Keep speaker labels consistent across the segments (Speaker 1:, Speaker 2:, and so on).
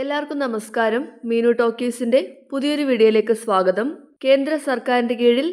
Speaker 1: എല്ലാവർക്കും നമസ്കാരം. മീനു ടോക്കീസിന്റെ പുതിയൊരു വീഡിയോയിലേക്ക് സ്വാഗതം. കേന്ദ്ര സർക്കാരിന്റെ കീഴിൽ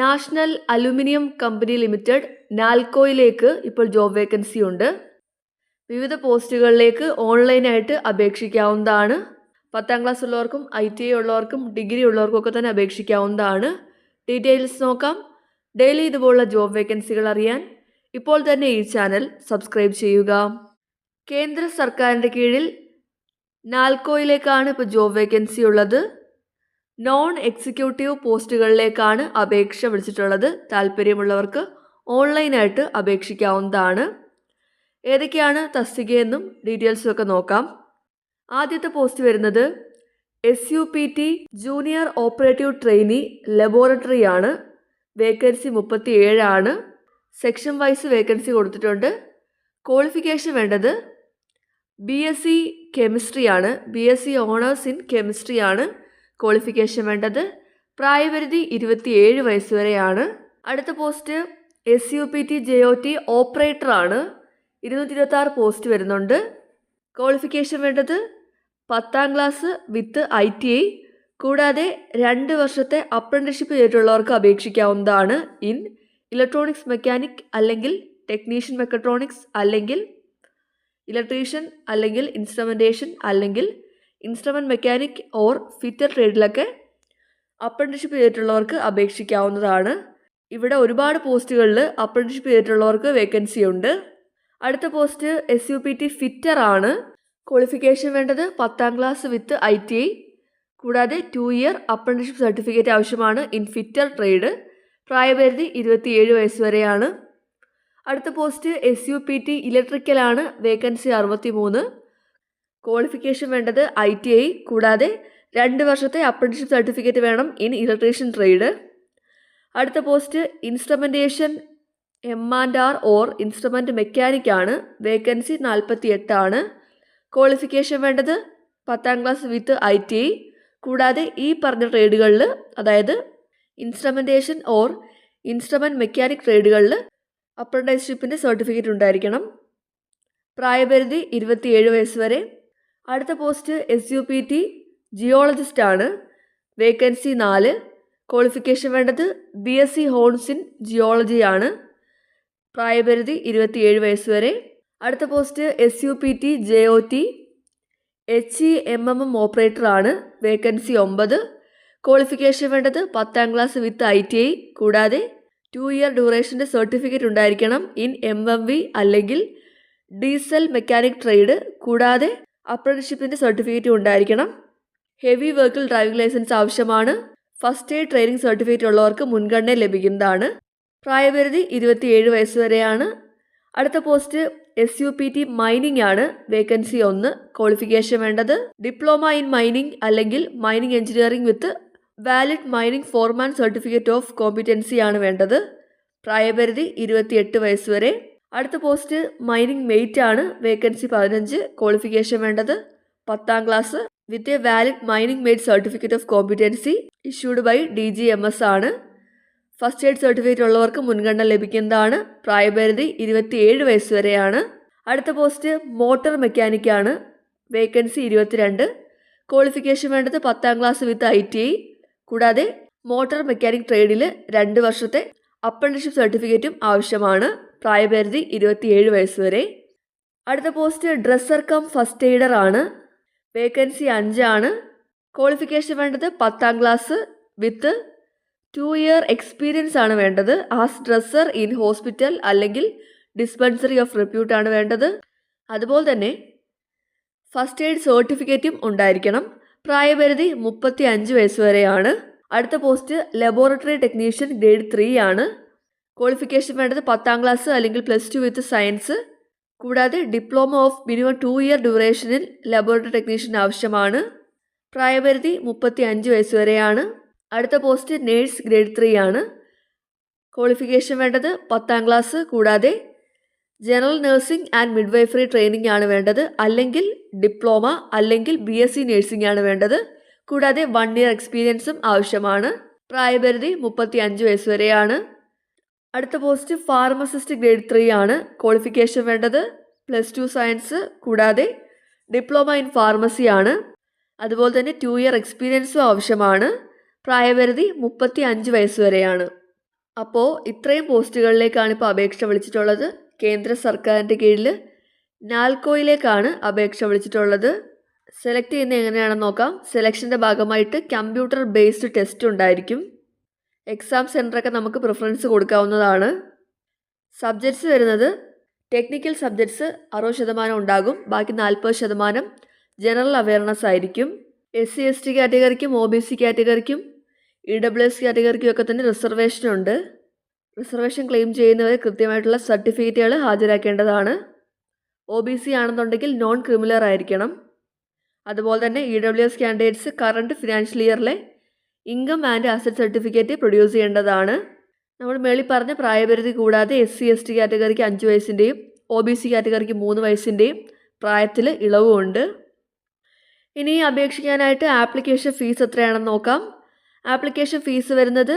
Speaker 1: നാഷണൽ അലുമിനിയം കമ്പനി ലിമിറ്റഡ് നാൽക്കോയിലേക്ക് ഇപ്പോൾ ജോബ് വേക്കൻസി ഉണ്ട്. വിവിധ പോസ്റ്റുകളിലേക്ക് ഓൺലൈനായിട്ട് അപേക്ഷിക്കാവുന്നതാണ്. പത്താം ക്ലാസ് ഉള്ളവർക്കും ഐ ടി ഐ ഉള്ളവർക്കും ഡിഗ്രി ഉള്ളവർക്കും ഒക്കെ തന്നെ അപേക്ഷിക്കാവുന്നതാണ്. ഡീറ്റെയിൽസ് നോക്കാം. ഡെയിലി ഇതുപോലുള്ള ജോബ് വേക്കൻസികൾ അറിയാൻ ഇപ്പോൾ തന്നെ ഈ ചാനൽ സബ്സ്ക്രൈബ് ചെയ്യുക. കേന്ദ്ര സർക്കാരിന്റെ കീഴിൽ നാൽക്കോയിലേക്കാണ് ഇപ്പോൾ ജോബ് വേക്കൻസി ഉള്ളത്. നോൺ എക്സിക്യൂട്ടീവ് പോസ്റ്റുകളിലേക്കാണ് അപേക്ഷ വിളിച്ചിട്ടുള്ളത്. താല്പര്യമുള്ളവർക്ക് ഓൺലൈനായിട്ട് അപേക്ഷിക്കാവുന്നതാണ്. ഏതൊക്കെയാണ് തസ്തികയെന്നും ഡീറ്റെയിൽസും ഒക്കെ നോക്കാം. ആദ്യത്തെ പോസ്റ്റ് വരുന്നത് S U P T junior operative trainee laboratory ആണ്. വേക്കൻസി മുപ്പത്തി ഏഴാണ് സെക്ഷൻ വൈസ് വേക്കൻസി കൊടുത്തിട്ടുണ്ട്. ക്വാളിഫിക്കേഷൻ വേണ്ടത് ബി എസ് സി കെമിസ്ട്രി ആണ് B S C honours in chemistry ആണ് ക്വാളിഫിക്കേഷൻ വേണ്ടത്. പ്രായപരിധി ഇരുപത്തിയേഴ് വയസ്സ് വരെയാണ് അടുത്ത post S U P T J O T operator ആണ് ഇരുന്നൂറ്റി ഇരുപത്തി ആറ് പോസ്റ്റ് വരുന്നുണ്ട്. ക്വാളിഫിക്കേഷൻ വേണ്ടത് പത്താം class with I T I കൂടാതെ രണ്ട് വർഷത്തെ അപ്രന്റീഷിപ്പ് ചെയ്തിട്ടുള്ളവർക്ക് അപേക്ഷിക്കാവുന്നതാണ്. ഇൻ ഇലക്ട്രോണിക്സ് മെക്കാനിക് അല്ലെങ്കിൽ ടെക്നീഷ്യൻ മെക്കട്രോണിക്സ് അല്ലെങ്കിൽ ഇലക്ട്രീഷ്യൻ അല്ലെങ്കിൽ ഇൻസ്ട്രുമെന്റേഷൻ അല്ലെങ്കിൽ ഇൻസ്ട്രുമെന്റ് മെക്കാനിക് ഓർ ഫിറ്റർ ട്രേഡിലൊക്കെ അപ്രന്റിഷിപ്പ് ചെയ്തിട്ടുള്ളവർക്ക് അപേക്ഷിക്കാവുന്നതാണ്. ഇവിടെ ഒരുപാട് പോസ്റ്റുകളിൽ അപ്രന്റിഷിപ്പ് ചെയ്തിട്ടുള്ളവർക്ക് വേക്കൻസി ഉണ്ട്. അടുത്ത post S U P T fitter ആണ്. ക്വാളിഫിക്കേഷൻ വേണ്ടത് പത്താം class with I T I കൂടാതെ ടു ഇയർ അപ്രന്റിഷിപ്പ് സർട്ടിഫിക്കറ്റ് ആവശ്യമാണ് ഇൻ ഫിറ്റർ ട്രേഡ് പ്രായപരിധി ഇരുപത്തിയേഴ് വയസ്സ് വരെയാണ്. അടുത്ത post S U P T ഇലക്ട്രിക്കലാണ് vacancy അറുപത്തി മൂന്ന് ക്വാളിഫിക്കേഷൻ വേണ്ടത് ഐ ടി ഐ കൂടാതെ രണ്ട് വർഷത്തെ അപ്രന്റീഷിപ്പ് സർട്ടിഫിക്കറ്റ് വേണം ഇൻ ഇലക്ട്രീഷ്യൻ ട്രേഡ് അടുത്ത post instrumentation M and R or instrument mechanic ആണ്. വേക്കൻസി നാൽപ്പത്തി എട്ടാണ് ക്വാളിഫിക്കേഷൻ വേണ്ടത് പത്താം class with I T I കൂടാതെ ഈ പറഞ്ഞ ട്രേഡുകളിൽ അതായത് ഇൻസ്ട്രുമെന്റേഷൻ ഓർ ഇൻസ്ട്രുമെന്റ് മെക്കാനിക് ട്രേഡുകളിൽ അപ്രന്റൈസ്ഷിപ്പിന്റെ സർട്ടിഫിക്കറ്റ് ഉണ്ടായിരിക്കണം. പ്രായപരിധി ഇരുപത്തിയേഴ് വയസ്സ് വരെ. അടുത്ത post S U P T geologist ആണ്. വേക്കൻസി നാല്. ക്വാളിഫിക്കേഷൻ വേണ്ടത് B S C honours in geology ആണ്. പ്രായപരിധി ഇരുപത്തിയേഴ് വയസ്സ് വരെ. അടുത്ത post S U P T J O T H E M M M operator ആണ്. വേക്കൻസി ഒമ്പത്. ക്വാളിഫിക്കേഷൻ വേണ്ടത് പത്താം class with I T I കൂടാതെ ടു ഇയർ ഡ്യൂറേഷന്റെ സർട്ടിഫിക്കറ്റ് ഉണ്ടായിരിക്കണം ഇൻ എം എം വി അല്ലെങ്കിൽ ഡീസൽ മെക്കാനിക് ട്രേഡ് കൂടാതെ അപ്രന്റിഷിപ്പിന്റെ സർട്ടിഫിക്കറ്റും ഉണ്ടായിരിക്കണം. ഹെവി വെഹിക്കിൾ ഡ്രൈവിംഗ് ലൈസൻസ് ആവശ്യമാണ്. ഫസ്റ്റ് എയ്ഡ് ട്രെയിനിങ് സർട്ടിഫിക്കറ്റ് ഉള്ളവർക്ക് മുൻഗണന ലഭിക്കുന്നതാണ്. പ്രായപരിധി ഇരുപത്തിയേഴ് വയസ്സ് വരെയാണ്. അടുത്ത post S U P T mining ആണ്. വേക്കൻസി ഒന്ന് ക്വാളിഫിക്കേഷൻ വേണ്ടത്. ഡിപ്ലോമ ഇൻ മൈനിങ് അല്ലെങ്കിൽ mining engineering with valid mining foreman certificate of competency ആണ് വേണ്ടത്. പ്രായപരിധി ഇരുപത്തിയെട്ട് വയസ്സ് വരെ. അടുത്ത പോസ്റ്റ് മൈനിങ് മെയ്റ്റ് ആണ് വേക്കൻസി പതിനഞ്ച്. ക്വാളിഫിക്കേഷൻ വേണ്ടത് പത്താം class with a valid mining mate certificate of competency issued by D G M S ആണ്. ഫസ്റ്റ് എയ്ഡ് സർട്ടിഫിക്കറ്റ് ഉള്ളവർക്ക് മുൻഗണന ലഭിക്കുന്നതാണ്. പ്രായപരിധി ഇരുപത്തിയേഴ് വയസ്സ് വരെയാണ്. അടുത്ത പോസ്റ്റ് മോട്ടോർ മെക്കാനിക്കാണ് വേക്കൻസി ഇരുപത്തിരണ്ട്. ക്വാളിഫിക്കേഷൻ വേണ്ടത് പത്താം class with I T I കൂടാതെ മോട്ടോർ മെക്കാനിക് ട്രേഡിൽ രണ്ട് വർഷത്തെ അപ്രന്റീഷിപ്പ് സർട്ടിഫിക്കറ്റും ആവശ്യമാണ്. പ്രായപരിധി ഇരുപത്തിയേഴ് വയസ്സ് വരെ. അടുത്ത post dresser cum first aider ആണ്. വേക്കൻസി അഞ്ചാണ് ക്വാളിഫിക്കേഷൻ വേണ്ടത് പത്താം class with two year experience ആണ് വേണ്ടത്. ആസ് ഡ്രസ്സർ ഇൻ ഹോസ്പിറ്റൽ അല്ലെങ്കിൽ ഡിസ്പെൻസറി ഓഫ് റെപ്യൂട്ട് ആണ് വേണ്ടത്. അതുപോലെ തന്നെ ഫസ്റ്റ് എയ്ഡ് സർട്ടിഫിക്കറ്റും ഉണ്ടായിരിക്കണം. പ്രായപരിധി മുപ്പത്തി അഞ്ച് വയസ്സ് വരെയാണ് അടുത്ത post laboratory technician grade three ആണ്. ക്വാളിഫിക്കേഷൻ വേണ്ടത് പത്താം ക്ലാസ് അല്ലെങ്കിൽ പ്ലസ് ടു വിത്ത് സയൻസ് കൂടാതെ diploma of minimum two year ഡ്യൂറേഷനിൽ laboratory technician ആവശ്യമാണ്. പ്രായപരിധി മുപ്പത്തി അഞ്ച് വയസ്സ് വരെയാണ് അടുത്ത പോസ്റ്റ് നേഴ്സ് ഗ്രേഡ് ത്രീ ആണ്. ക്വാളിഫിക്കേഷൻ വേണ്ടത് പത്താം ക്ലാസ് കൂടാതെ general nursing and midwifery training ആണ് വേണ്ടത്. അല്ലെങ്കിൽ ഡിപ്ലോമ അല്ലെങ്കിൽ ബി എസ് സി നഴ്സിംഗ് ആണ് വേണ്ടത്. കൂടാതെ വൺ ഇയർ എക്സ്പീരിയൻസും ആവശ്യമാണ്. പ്രായപരിധി മുപ്പത്തി അഞ്ച് വയസ്സ് വരെയാണ്. അടുത്ത പോസ്റ്റ് ഫാർമസിസ്റ്റ് ഗ്രേഡ് ത്രീ ആണ് ക്വാളിഫിക്കേഷൻ വേണ്ടത്. പ്ലസ് ടു സയൻസ് കൂടാതെ ഡിപ്ലോമ ഇൻ ഫാർമസി ആണ്. അതുപോലെ തന്നെ ടു ഇയർ എക്സ്പീരിയൻസും ആവശ്യമാണ്. പ്രായപരിധി മുപ്പത്തി അഞ്ച് വയസ്സ് വരെയാണ്. അപ്പോൾ ഇത്രയും പോസ്റ്റുകളിലേക്കാണ് ഇപ്പോൾ അപേക്ഷ വിളിച്ചിട്ടുള്ളത്. കേന്ദ്ര സർക്കാരിന്റെ കീഴിൽ നാൽക്കോയിലേക്കാണ് അപേക്ഷ വിളിച്ചിട്ടുള്ളത്. സെലക്ട് ചെയ്യുന്നത് എങ്ങനെയാണെന്ന് നോക്കാം. സെലക്ഷന്റെ ഭാഗമായിട്ട് കമ്പ്യൂട്ടർ ബേസ്ഡ് ടെസ്റ്റ് ഉണ്ടായിരിക്കും. എക്സാം സെന്ററൊക്കെ നമുക്ക് പ്രിഫറൻസ് കൊടുക്കാവുന്നതാണ്. സബ്ജക്ട്സ് വരുന്നത് ടെക്നിക്കൽ സബ്ജക്ട്സ് അറുപത് ശതമാനം ഉണ്ടാകും. ബാക്കി നാൽപ്പത് ശതമാനം ജനറൽ അവയർനെസ് ആയിരിക്കും. എസ് സി എസ് ടി കാറ്റഗറിക്കും ഒ ബി സി കാറ്റഗറിക്കും ഇ ഡബ്ല്യു എസ് കാറ്റഗറിക്കും ഒക്കെ തന്നെ റിസർവേഷൻ ഉണ്ട്. റിസർവേഷൻ ക്ലെയിം ചെയ്യുന്നവർ കൃത്യമായിട്ടുള്ള സർട്ടിഫിക്കറ്റുകൾ ഹാജരാക്കേണ്ടതാണ്. ഒ ബി സി ആണെന്നുണ്ടെങ്കിൽ നോൺ ക്രിമിനൽ ആയിരിക്കണം. അതുപോലെ തന്നെ E W S candidates current financial ഇയറിലെ income and asset certificate produce ചെയ്യേണ്ടതാണ്. നമ്മൾ മേളിൽ പറഞ്ഞ പ്രായപരിധി കൂടാതെ എസ് സി എസ് ടി കാറ്റഗറിക്ക് അഞ്ച് വയസ്സിന്റെയും ഒ ബി സി കാറ്റഗറിക്ക് മൂന്ന് വയസ്സിന്റെയും പ്രായത്തിൽ ഇളവുമുണ്ട് ഇനി അപേക്ഷിക്കാനായിട്ട് ആപ്ലിക്കേഷൻ ഫീസ് എത്രയാണെന്ന് നോക്കാം. ആപ്ലിക്കേഷൻ ഫീസ് വരുന്നത്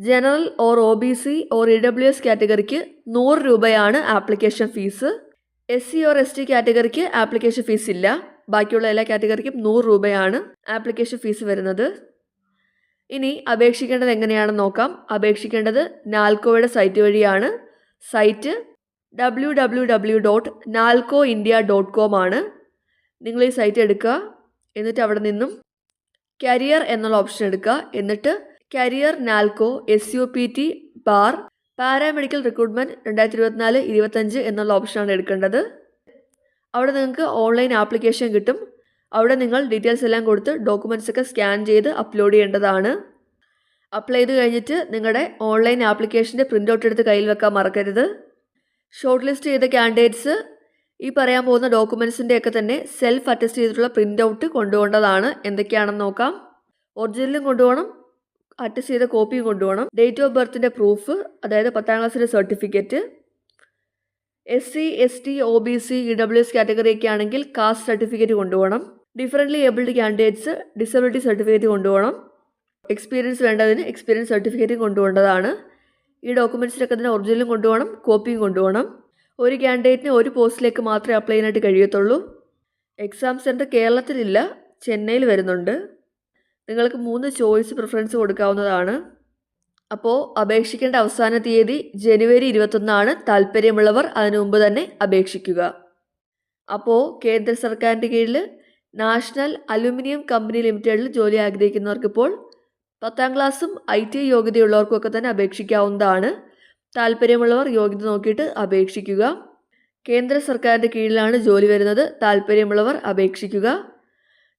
Speaker 1: general or O B C or E W S കാറ്റഗറിക്ക് നൂറ് രൂപയാണ് application fees. S C or S T കാറ്റഗറിക്ക് application fees ഇല്ല. ബാക്കിയുള്ള എല്ലാ കാറ്റഗറിക്കും നൂറ് രൂപയാണ് ആപ്ലിക്കേഷൻ ഫീസ് വരുന്നത്. ഇനി അപേക്ഷിക്കേണ്ടത് എങ്ങനെയാണെന്ന് നോക്കാം. അപേക്ഷിക്കേണ്ടത് നാൽക്കോയുടെ സൈറ്റ് വഴിയാണ്. Site W W W dot NALCO India dot com ആണ്. നിങ്ങൾ ഈ സൈറ്റ് എടുക്കുക. എന്നിട്ട് അവിടെ നിന്നും കരിയർ എന്നുള്ള ഓപ്ഷൻ എടുക്കുക. എന്നിട്ട് career NALCO S U P T bar paramedical recruitment രണ്ടായിരത്തി ഇരുപത്തിനാല് ഇരുപത്തഞ്ച് എന്നുള്ള ഓപ്ഷനാണ് എടുക്കേണ്ടത്. അവിടെ നിങ്ങൾക്ക് ഓൺലൈൻ ആപ്ലിക്കേഷൻ കിട്ടും. അവിടെ നിങ്ങൾ ഡീറ്റെയിൽസ് എല്ലാം കൊടുത്ത് ഡോക്യുമെന്റ്സ് ഒക്കെ സ്കാൻ ചെയ്ത് അപ്ലോഡ് ചെയ്യേണ്ടതാണ്. അപ്ലൈ ചെയ്ത് കഴിഞ്ഞിട്ട് നിങ്ങളുടെ ഓൺലൈൻ ആപ്ലിക്കേഷന്റെ പ്രിന്റ് ഔട്ട് എടുത്ത് കയ്യിൽ വെക്കാൻ മറക്കരുത്. ഷോർട്ട് ലിസ്റ്റ് ചെയ്ത കാൻഡിഡേറ്റ്സ് ഈ പറയാൻ പോകുന്ന ഡോക്യുമെൻസിന്റെ ഒക്കെ തന്നെ സെൽഫ് അറ്റസ്റ്റ് ചെയ്തിട്ടുള്ള പ്രിന്റ് ഔട്ട് കൊണ്ടുപോകേണ്ടതാണ്. എന്തൊക്കെയാണെന്ന് നോക്കാം. ഒറിജിനലും കൊണ്ടുപോകണം. അറ്റസ്റ്റ് ചെയ്ത കോപ്പിയും കൊണ്ടുപോകണം. ഡേറ്റ് ഓഫ് ബർത്തിന്റെ പ്രൂഫ് അതായത് പത്താം ക്ലാസ്സിന്റെ certificate S C S T O B C E W S category ഒക്കെ ആണെങ്കിൽ കാസ്റ്റ് സർട്ടിഫിക്കറ്റ് കൊണ്ടുപോകണം. Differently abled candidates disability certificate കൊണ്ടുപോകണം. എക്സ്പീരിയൻസ് വേണ്ടതിന് എക്സ്പീരിയൻസ് സർട്ടിഫിക്കറ്റ് കൊണ്ടുപോകേണ്ടതാണ്. ഈ ഡോക്യുമെന്റ്സിലൊക്കെ തന്നെ ഒറിജിനലും കൊണ്ടുപോകണം കോപ്പിയും കൊണ്ടുപോകണം. ഒരു കാൻഡിഡേറ്റിന് ഒരു പോസ്റ്റിലേക്ക് മാത്രമേ അപ്ലൈ ചെയ്യാനായിട്ട് കഴിയത്തുള്ളൂ. എക്സാം സെന്റർ കേരളത്തിലില്ല ചെന്നൈയിൽ വരുന്നുണ്ട്. നിങ്ങൾക്ക് മൂന്ന് ചോയ്സ് പ്രിഫറൻസ് കൊടുക്കാവുന്നതാണ്. അപ്പോൾ അപേക്ഷിക്കേണ്ട അവസാന തീയതി ജനുവരി ഇരുപത്തൊന്നാണ്. താല്പര്യമുള്ളവർ അതിനു മുമ്പ് തന്നെ അപേക്ഷിക്കുക. അപ്പോൾ കേന്ദ്ര സർക്കാരിന്റെ കീഴിൽ നാഷണൽ അലുമിനിയം കമ്പനി ലിമിറ്റഡിൽ ജോലി ആഗ്രഹിക്കുന്നവർക്കിപ്പോൾ പത്താം ക്ലാസ്സും ഐ ടി യോഗ്യതയുള്ളവർക്കൊക്കെ തന്നെ അപേക്ഷിക്കാവുന്നതാണ്. താല്പര്യമുള്ളവർ യോഗ്യത നോക്കിയിട്ട് അപേക്ഷിക്കുക. കേന്ദ്ര സർക്കാരിന്റെ കീഴിലാണ് ജോലി വരുന്നത്. താല്പര്യമുള്ളവർ അപേക്ഷിക്കുക.